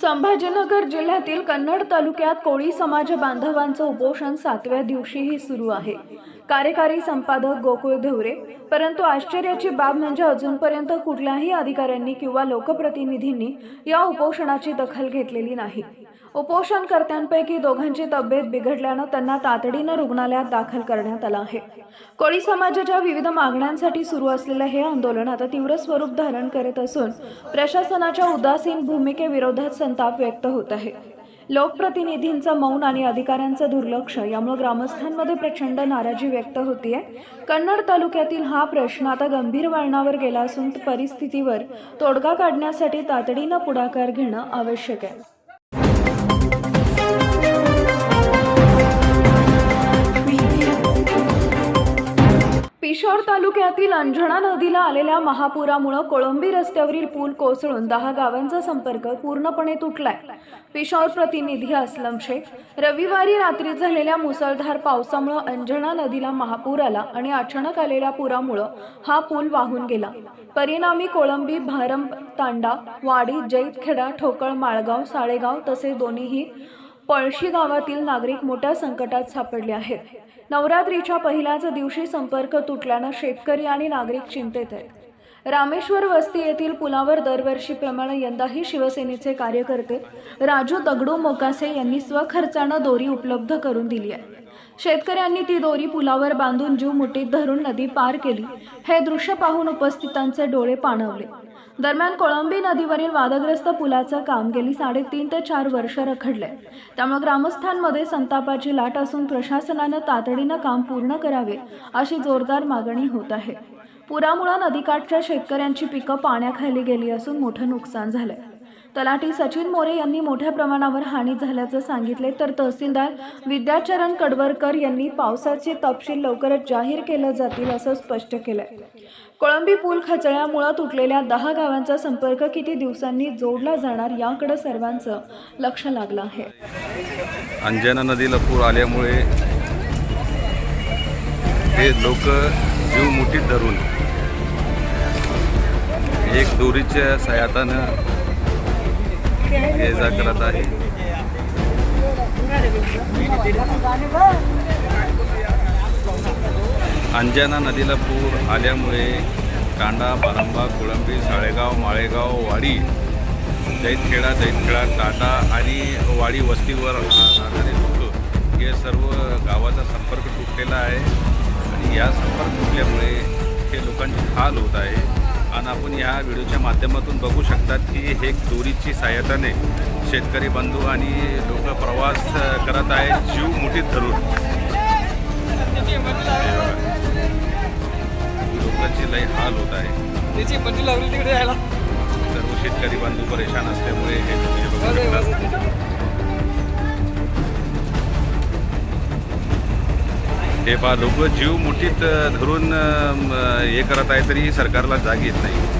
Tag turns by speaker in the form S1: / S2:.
S1: संभाजीनगर जिल्ह्यातील कन्नड तालुक्यात कोळी समाज बांधवांचं उपोषण सातव्या दिवशीही सुरू आहे. कार्यकारी संपादक गोकुळ धेवरे. परंतु आश्चर्याची बाब म्हणजे अजूनपर्यंत कुठल्याही अधिकाऱ्यांनी किंवा लोकप्रतिनिधींनी या उपोषणाची दखल घेतलेली नाही. उपोषणकर्त्यांपैकी दोघांची तब्येत बिघडल्यानं त्यांना तातडीनं रुग्णालयात दाखल करण्यात आलं आहे. कोळी समाजाच्या विविध मागण्यांसाठी सुरू असलेलं हे आंदोलन आता तीव्र स्वरूप धारण करत असून प्रशासनाच्या उदासीन भूमिकेविरोधात संताप व्यक्त होत आहे. लोकप्रतिनिधींचं मौन आणि अधिकाऱ्यांचं दुर्लक्ष यामुळे ग्रामस्थांमध्ये प्रचंड नाराजी व्यक्त होतीये. कन्नड तालुक्यातील हा प्रश्न आता गंभीर वळणावर गेला असून परिस्थितीवर तोडगा काढण्यासाठी तातडीनं पुढाकार घेणं आवश्यक आहे. पिशोर तालुक्यातील अंजणा नदीला आलेल्या महापुरामुळे कोळंबी रस्त्यावरील पूल कोसळून दहा गावांचा संपर्क पूर्णपणे तुटलाय. पिशोर प्रतिनिधी असलम शेख रविवारी रात्री झालेल्या मुसळधार पावसामुळे अंजणा नदीला महापूर आला आणि अचानक आलेल्या पुरामुळं हा पूल वाहून गेला. परिणामी कोळंबी भारम तांडा वाडी जैतखेडा ठोकळ माळगाव साळेगाव तसे दोन्हीही पळशी गावातील नागरिक मोठ्या संकटात सापडले आहेत. नवरात्रीच्या पहिल्याच दिवशी संपर्क तुटल्यानं शेतकरी आणि नागरिक चिंतेत आहेत. रामेश्वर वस्ती येथील पुलावर दरवर्षीप्रमाणे यंदाही शिवसेनेचे कार्यकर्ते राजू दगडू मोकासे यांनी स्वखर्चानं दोरी उपलब्ध करून दिली आहे. शेतकऱ्यांनी ती दोरी पुलावर बांधून जीव मुठीत धरून नदी पार केली. हे दृश्य पाहून उपस्थितांचे डोळे पाणवले. दरम्यान कोळंबी नदीवरील वादग्रस्त पुलाचं काम गेली साडेतीन ते चार वर्ष रखडले. त्यामुळे ग्रामस्थांमध्ये संतापाची लाट असून प्रशासनानं तातडीनं काम पूर्ण करावे अशी जोरदार मागणी होत आहे. पुरामुळे नदीकाठच्या शेतकऱ्यांची पिकं पाण्याखाली गेली असून मोठं नुकसान झालंय. तलाठी सचिन मोरे यांनी मोठ्या प्रमाणावर हानी झाल्याचं सांगितले. तर तहसीलदार विद्याचरण कडवरकर यांनी पावसाचे तपशील लवकरच जाहीर केलं जातील असं स्पष्ट केलंय. कोळंबी पूल खचळ्यामुळे तुटलेल्या दहा गावांचा संपर्क किती दिवसांनी जोडला जाणार याकडे सर्वांचं लक्ष लागलं आहे.
S2: अंजना नदीला पूर आल्यामुळे हे लोक जीव मुठीत धरून एक दोरीच्या सहायतानं ये जा करत आहे. अंजना नदीला पूर आल्यामुळे कांडा बारंबा कोळंबी साळेगाव माळेगाव वाडी दैतखेडा दैतखेडा टाटा आणि वाडी वस्तीवर राहणारे लोक हे सर्व गावाचा संपर्क तुटलेला आहे. आणि या संपर्क तुटल्यामुळे हे लोकांचे हाल होत आहे. आणि आपण ह्या व्हिडिओच्या माध्यमातून बघू शकतात की हे दोरीची सहायताने शेतकरी बंधू आणि लोक प्रवास करत आहेत जीव मुठीत धरून. लोकांचे लय हाल होत आहे. सर्व शेतकरी बंधू परेशान असल्यामुळे हे तुम्ही बघू शकता. हे पहा लोक जीव मुठीत धरून हे करत आहे तरी सरकारला जाग येत नाही.